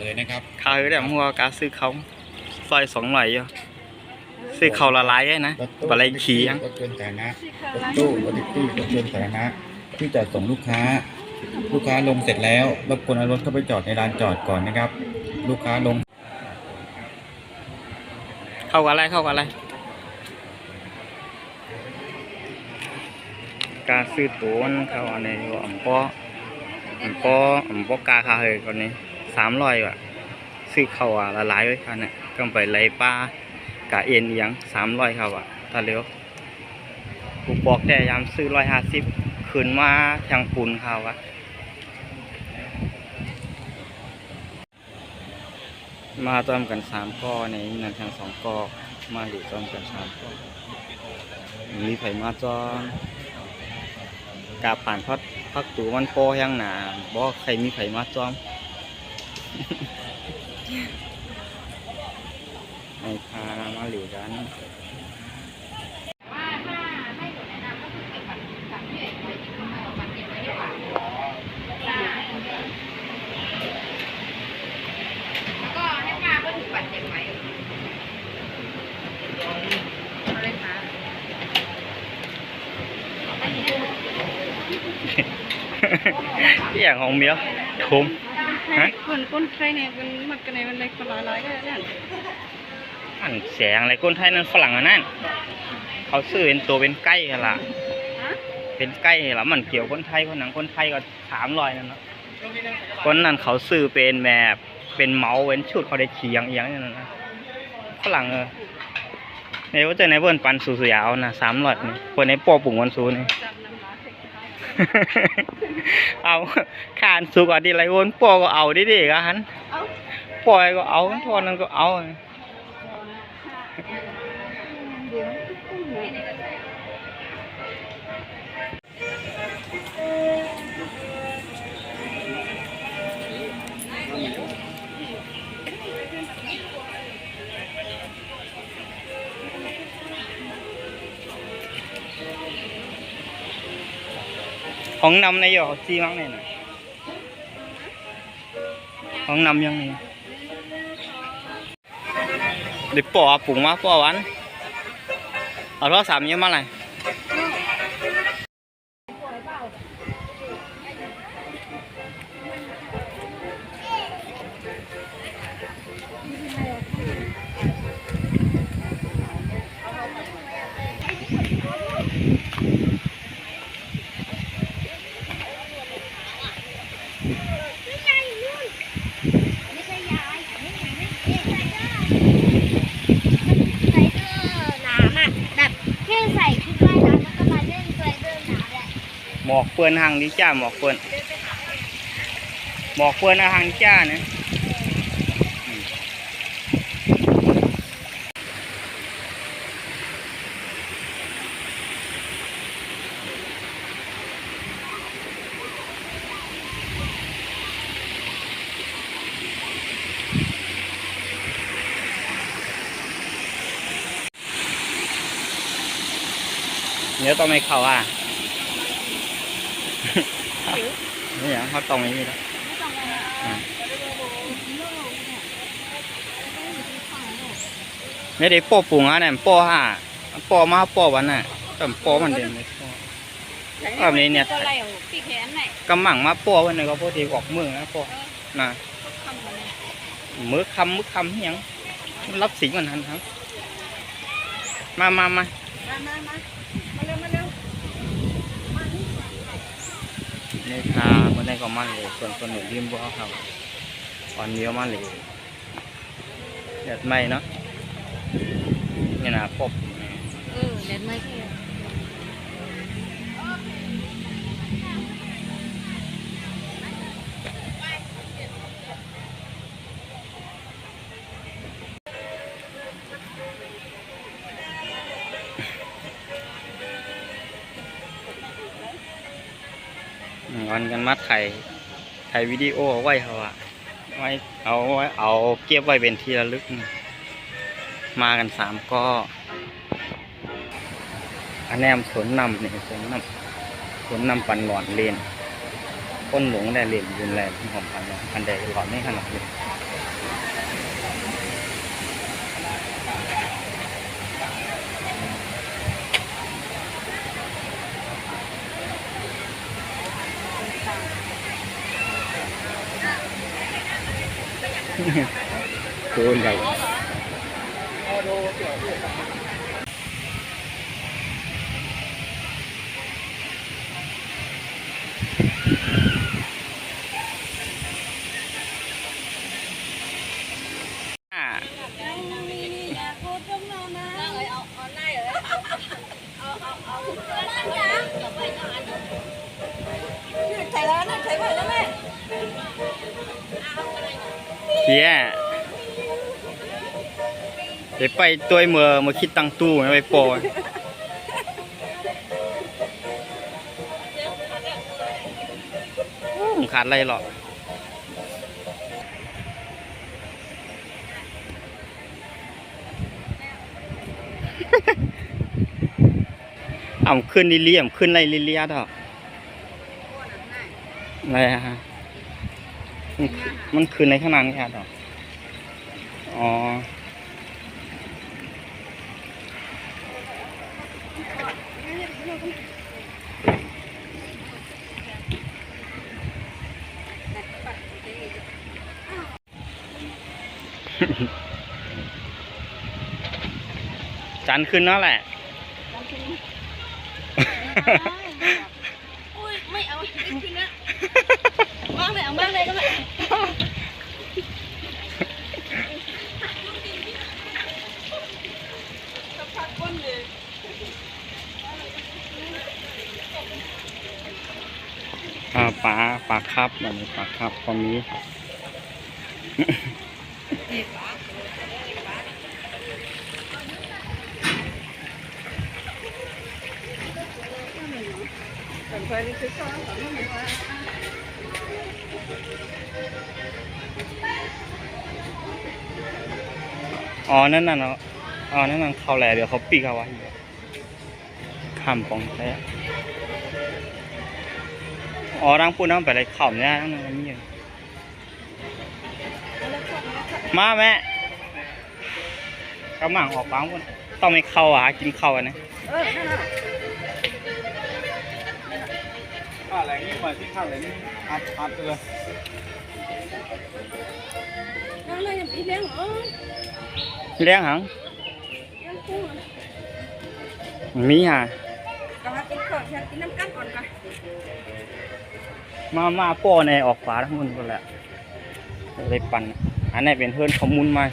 เลยนะครับคาเฮอแต่หัวกาซื้อเขาซอยสองหน่อยอยู่ซื้อเขาละลายไว้นะรถตู้บะไรขี่ยังรถยนต์สาธารณะรถตู้รถแท็กซี่รถยนต์สาธารณะที่จอดส่งลูกค้า ลูกค้าลงเสร็จแล้วรบกวนเอารถเข้าไปจอดในลานจอดก่อนนะครับ ลูกค้าลง เข้ากับอะไรเข้ากับอะไรกาซื้อตัวมันเข้าอันนี้อยู่อ่ำป้ออ่ำป้ออ่ำป้อกาคาเฮก่อนนี้ สามร้อยว่ะซื้อเขาอะละลายไว้คันเนี่ยก็ไปไล่ป้ากาเอ็นเอียงสามร้อยครับอะถ้าเร็วกูบอกแต่ยามซื้อร้อยห้าสิบคืนมาทางปูนเขาอะมาต้อมกันสามก้อในนันทางสองก้อมาหลีต้อมกันสามก้อมีไผ่มาจอนกาผ่านพัดพักตูมันโปยังหนาบ่ใครมีไผ่มาจอม ในพามาหลีกันแล้วก็ให้ป้าก็ถือบัตรเจ็บไว้เอาเลยค่ะที่อย่างของเมียวทุม ฮะเหมือนก้นไข่เนี่ยมันหมักกันในมันเล็กปลาลายก็ได้อันแสงอะไรก้นไทยนั่นฝรั่งอันนั้นเขาซื้อเป็นตัวเป็นไก่กันละฮะเป็นไก่ละมันเกี่ยวคนไทยคนหนังคนไทยก็สามร้อยนั่นเนาะคนนั้นเขาซื้อเป็นแบบเป็นเมาส์เป็นชุดเขาได้เฉียงเอียงอย่างนั้นนะฝรั่งเออในว่าเจอในเบิ้นปันสูสยาวนะสามร้อยนี่คนในปอปุ่งวันสูนี่ เอาขานสุกอะดีไรวนปอก็เอาดิดิกะฮันเอ้าปอยก็เอาทอนนั้นก็เอา ของนำในยอซีมั้งเนี่ยนะของนำยังไงเดี๋ยวปอปุ๋งมาปอวันเอาโทรศัพท์เยอะมาเลย หมอกเปื้อนหางดิจ้าหมอกเปื้อนหมอกเปื้อนหางดิจ้าเนี่ยเดี๋ยวต้องไม่เข้าอะ นี่อย่างเขาตรงนี้แล้วไม่ได็กโป้อปุ่งอะเนี่ยป้อห่าป้อมาป้อวันน่ะแต่ป้อมันเด่นเลยป้แบบนี้เนี่ยกำมังมาป้อวันนี้ก็โป้ทีออกมือนะป้อนะมือคำมือคำเฮียงรับสิงมันทันครับ มามามามามามามาเร็วมาเร็ว นี่ค่ะวันนี้ก็มันเลยส่วนส่วนหนึ่งริมบ่อครับอ่อนนี้ก็มันเลยเด็ดไม่เนาะนี่นะปบเออเด็ดไหมพี่ วันกันมาถ่ายถ่ายวิดีโอเอาไว้เขาอะไว้เอาไว้เอาเก็บไว้เป็นที่ระลึก มากันสามก็อันแนมสนนำเนี่ยสนนำสนนำปันหลอนเลนก้นหลงได้เลนยืนแรงของปันหลอนปันแดดหลอนไม่ขนาดเลย โดนใหญ่ เฮียเดี๋ยวไปตัวเมื่อมาคิดตังตู้ไม่ไปโปรยผมขาดอะไรหรอกอ่ำขึ้นลิเลียมขึ้นไรลิเลียดอกอะไรฮะ มันมันขึ้นในข้างหน้านี่ครับดอกอ๋อจันทร์ขึ้นนั่นแหละอุ้ย ไม่เอาไม่กินนะมากเลยเอามากเลยก็ได้อ่าปลาปลาครับแบบนี้ปลาครับตรงนี้ อ๋อ นั่นน่ะเนาะ อ๋อ นั่นน่ะเขาแหละเดี๋ยวเขาปีกเอาไว้อยู่คำปองแท้อ๋อรังปูน้ำไปอะไรข่าเนี่ยนั่นน่ะนี่มาแม่กำลังออกปังคนต้องไม่เข้าอะกินเข้าอะนะ อะไรนี่มาที่ข้าวอะไรนี่อัดอัดเลยนั่งเลยอย่างพี่เลี้ยงเหรอเลี้ยงหังเลี้ยงกุ้งเหรอมีฮะกำลังกินก่อนฉันกินน้ำกันก่อนค่ะมามาโป้ในออกฟ้าทั้งหมดหมดแหละเลยปั่นอันนี้เป็นเพื่อนขมุนมา